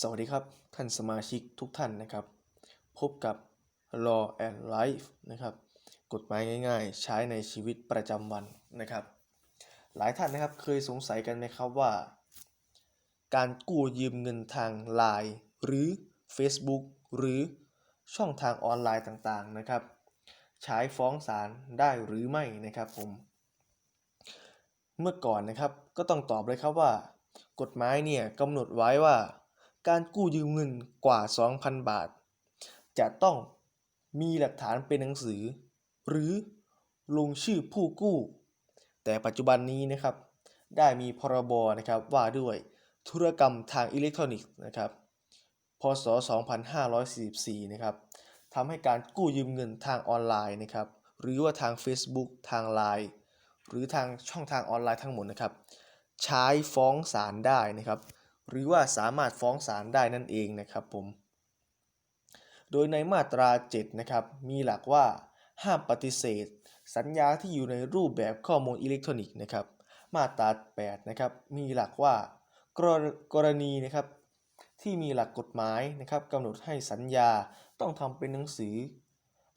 สวัสดีครับ ท่านสมาชิกทุกท่านนะครับ พบกับ Law and Life นะครับกฎหมายง่าย ๆ ใช้ในชีวิตประจำวันนะครับ หลายท่านนะครับเคยสงสัยกันไหมครับว่า การกู้ยืมเงินทาง Line หรือ Facebook หรือช่องทางออนไลน์ต่างๆนะครับ ใช้ฟ้องศาลได้หรือไม่นะครับผม เมื่อก่อนนะครับก็ต้องตอบเลยครับว่า กฎหมายเนี่ยกำหนดไว้ว่า การกู้ยืมเงินกว่า 2,000 บาท จะต้องมีหลักฐานเป็นหนังสือ หรือลงชื่อผู้กู้ แต่ปัจจุบันนี้นะครับ ได้มีพรบนะครับว่าด้วยธุรกรรมทางอิเล็กทรอนิกส์นะครับ พศ 2544 นะครับทำให้การกู้ยืมเงินทางออนไลน์นะครับ หรือว่าทาง Facebook ทาง Line หรือทางช่องทางออนไลน์ทั้งหมดนะครับ ใช้ฟ้องศาลได้นะครับ หรือว่าสามารถฟ้องศาลได้นั่นเองนะครับผม โดยในมาตรา 7 นะครับ มีหลักว่าห้ามปฏิเสธ สัญญาที่อยู่ในรูปแบบข้อมูลอิเล็กทรอนิกส์นะครับ มาตรา 8 นะครับ มีหลักว่ากรกรณีนะครับที่มีหลักกฎหมายนะครับกำหนดให้สัญญาต้องทำเป็นหนังสือ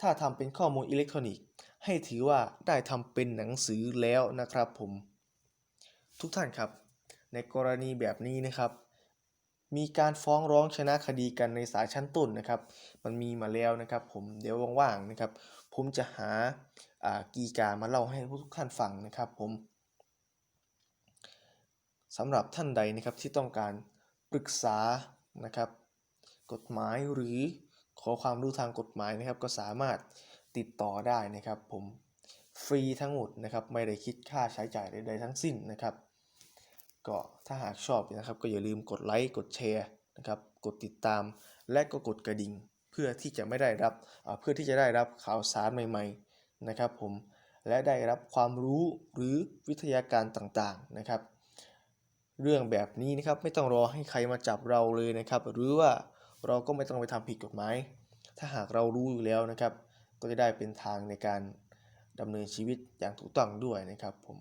ถ้าทำเป็นข้อมูลอิเล็กทรอนิกส์ ให้ถือว่าได้ทำเป็นหนังสือแล้วนะครับผม ทุกท่านครับ ในกรณีแบบนี้นะครับ มีการฟ้องร้องชนะคดีกันในศาลชั้นต้นนะครับ มันมีมาแล้วนะครับ ผมเดี๋ยวว่างๆนะครับ ผมจะหาากีการมาเล่าให้ทุกท่านฟังนะครับผมสำหรับท่านใดนะครับที่ต้องการปรึกษานะครับ กฎหมายหรือขอความรู้ทางกฎหมายนะครับ ก็สามารถติดต่อได้นะครับ ผมฟรีทั้งหมดนะครับ ไม่ได้คิดค่าใช้จ่ายใดๆทั้งสิ้นนะครับ ก็ถ้าหากชอบนะครับก็อย่าลืมกดไลค์กดแชร์นะครับกดติดตาม และก็กดกระดิ่งเพื่อที่จะไม่ได้รับเพื่อที่จะได้รับข่าวสารใหม่ ๆนะครับผมและได้รับความรู้หรือวิทยาการต่างๆนะครับ เรื่องแบบนี้นะครับไม่ต้องรอให้ใครมาจับเราเลยนะครับ หรือว่าเราก็ไม่ต้องไปทำผิดกฎหมายถ้าหากเรารู้อยู่แล้วนะครับ ก็จะได้เป็นทางในการดำเนินชีวิตอย่างถูกต้องด้วยนะครับผม